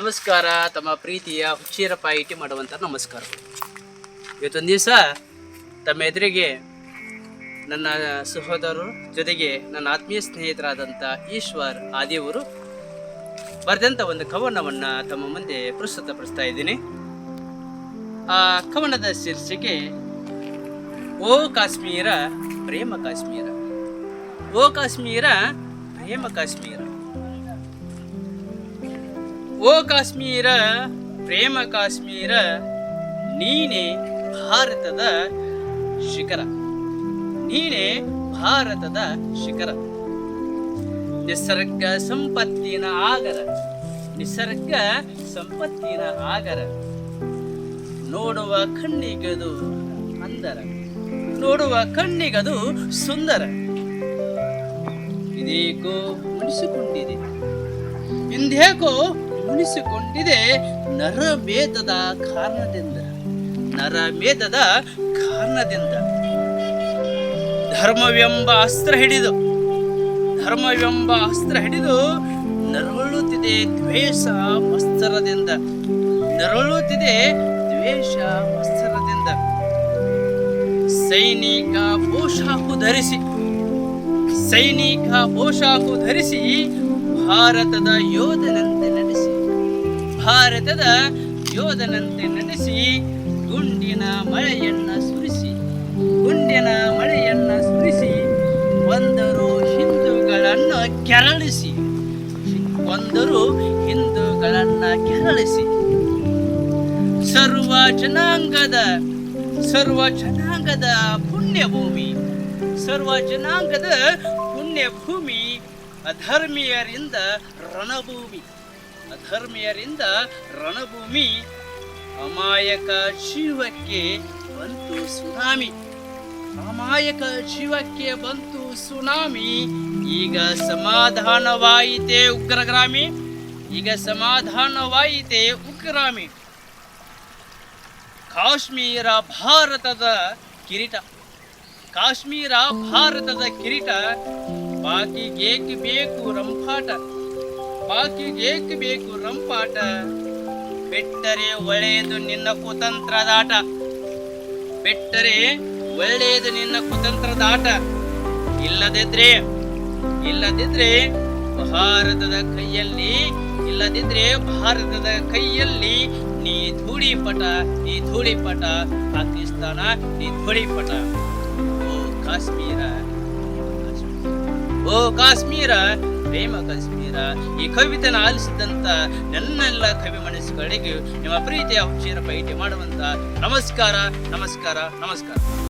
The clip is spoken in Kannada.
ನಮಸ್ಕಾರ, ತಮ್ಮ ಪ್ರೀತಿಯ ಹುಚ್ಚೀರಪ್ಪ ಪಾಯಿಟಿ ಮಾಡುವಂಥ ನಮಸ್ಕಾರ. ಇವತ್ತೊಂದು ದಿವಸ ತಮ್ಮ ಎದುರಿಗೆ ನನ್ನ ಸಹೋದರರು ಜೊತೆಗೆ ನನ್ನ ಆತ್ಮೀಯ ಸ್ನೇಹಿತರಾದಂಥ ಈಶ್ವರ್ ಆದಿಯವರು ಬರೆದಂಥ ಒಂದು ಕವನವನ್ನು ತಮ್ಮ ಮುಂದೆ ಪ್ರಸ್ತುತಪಡಿಸ್ತಾ ಇದ್ದೀನಿ. ಆ ಕವನದ ಶೀರ್ಷಿಕೆ, ಓ ಕಾಶ್ಮೀರ, ಪ್ರೇಮ ಕಾಶ್ಮೀರ. ಓ ಕಾಶ್ಮೀರ, ಪ್ರೇಮ ಕಾಶ್ಮೀರ. ಓ ಕಾಶ್ಮೀರ, ಪ್ರೇಮ ಕಾಶ್ಮೀರ, ನೀನೇ ಭಾರತದ ಶಿಖರ. ನೀನೇ ಭಾರತದ ಶಿಖರ. ನಿಸರ್ಗ ಸಂಪತ್ತಿನ ಆಗರ. ನಿಸರ್ಗ ಸಂಪತ್ತಿನ ಆಗರ. ನೋಡುವ ಕಣ್ಣಿಗದು ಅಂದರ. ನೋಡುವ ಕಣ್ಣಿಗದು ಸುಂದರ. ಇದೇಕೋ ಮುಡಿಸಿಕೊಂಡಿದೆ ಇಂದೇಕೋ ಮುನಿಸಿಕೊಂಡಿದೆ ನರಮೇಧದ ಕಾರಣದಿಂದ. ನರಮೇಧದ ಕಾರಣದಿಂದ. ಧರ್ಮವೆಂಬ ಅಸ್ತ್ರ ಹಿಡಿದು, ಧರ್ಮವೆಂಬ ಅಸ್ತ್ರ ಹಿಡಿದು ನರಳುತ್ತಿದೆ ದ್ವೇಷ ಮಸ್ತರದಿಂದ ನರಳುತ್ತಿದೆ ದ್ವೇಷ ಮಸ್ತರದಿಂದ ಸೈನಿಕ ಪೋಷಾಕು ಧರಿಸಿ, ಸೈನಿಕ ಪೋಷಾಕು ಧರಿಸಿ ಭಾರತದ ಯೋಧನಂತೆ ಭಾರತದ ಯೋಧನಂತೆ ನಟಿಸಿ ಗುಂಡಿನ ಮಳೆಯನ್ನ ಸುರಿಸಿ, ಗುಂಡಿನ ಮಳೆಯನ್ನ ಸುರಿಸಿ, ಒಂದರು ಹಿಂದೂಗಳನ್ನು ಕೆರಳಿಸಿ, ಒಂದರು ಹಿಂದೂಗಳನ್ನ ಕೆರಳಿಸಿ. ಸರ್ವ ಜನಾಂಗದ ಸರ್ವ ಜನಾಂಗದ ಪುಣ್ಯಭೂಮಿ, ಸರ್ವ ಜನಾಂಗದ ಪುಣ್ಯಭೂಮಿ, ಅಧರ್ಮೀಯರಿಂದ ರಣಭೂಮಿ. ಅಧರ್ಮೀಯರಿಂದ ರಣಭೂಮಿ ಅಮಾಯಕ ಶಿವಕ್ಕೆ ಬಂತು ಸುನಾಮಿ. ಅಮಾಯಕ ಶಿವಕ್ಕೆ ಬಂತು ಸುನಾಮಿ. ಈಗ ಸಮಾಧಾನವಾಯಿತೆ ಉಗ್ರಗ್ರಾಮಿ. ಈಗ ಸಮಾಧಾನವಾಯಿತೆ ಉಗ್ರಾಮಿ ಕಾಶ್ಮೀರ ಭಾರತದ ಕಿರೀಟ. ಕಾಶ್ಮೀರ ಭಾರತದ ಕಿರೀಟ. ಬಾಕಿಗೇಕೆ ಬೇಕು ರಂಪಾಟ. ಬಾಕಿಗೇಕೆ ಬೇಕು ರಂಪಾಟ? ಬಿಟ್ಟರೆ ಒಳ್ಳೆಯದು ನಿನ್ನ ಕುತಂತ್ರದಾಟ. ಬಿಟ್ಟರೆ ಒಳ್ಳೆಯದು ನಿನ್ನ ಕುತಂತ್ರದಾಟ. ಇಲ್ಲದಿದ್ರೆ ಇಲ್ಲದಿದ್ರೆ ಭಾರತದ ಕೈಯಲ್ಲಿ, ಇಲ್ಲದಿದ್ರೆ ಭಾರತದ ಕೈಯಲ್ಲಿ ನೀ ಧೂಳಿಪಟ ನೀ ಧೂಳಿಪಟ. ಪಾಕಿಸ್ತಾನ, ನೀ ಧೂಳಿಪಟ. ಓ ಕಾಶ್ಮೀರ ಓ ಕಾಶ್ಮೀರ. ಪ್ರೇಮ ಕಾಶ್ಮೀರ ಈ ಕವಿತೆನ ಆಲಿಸಿದಂತ ನನ್ನೆಲ್ಲ ಕವಿ ಮನಸ್ಸುಗಳಿಗೆ ನಿಮ್ಮ ಪ್ರೀತಿಯ ಹುಚ್ಚಿನ ಭೇಟಿ ಮಾಡುವಂತ ನಮಸ್ಕಾರ ನಮಸ್ಕಾರ ನಮಸ್ಕಾರ.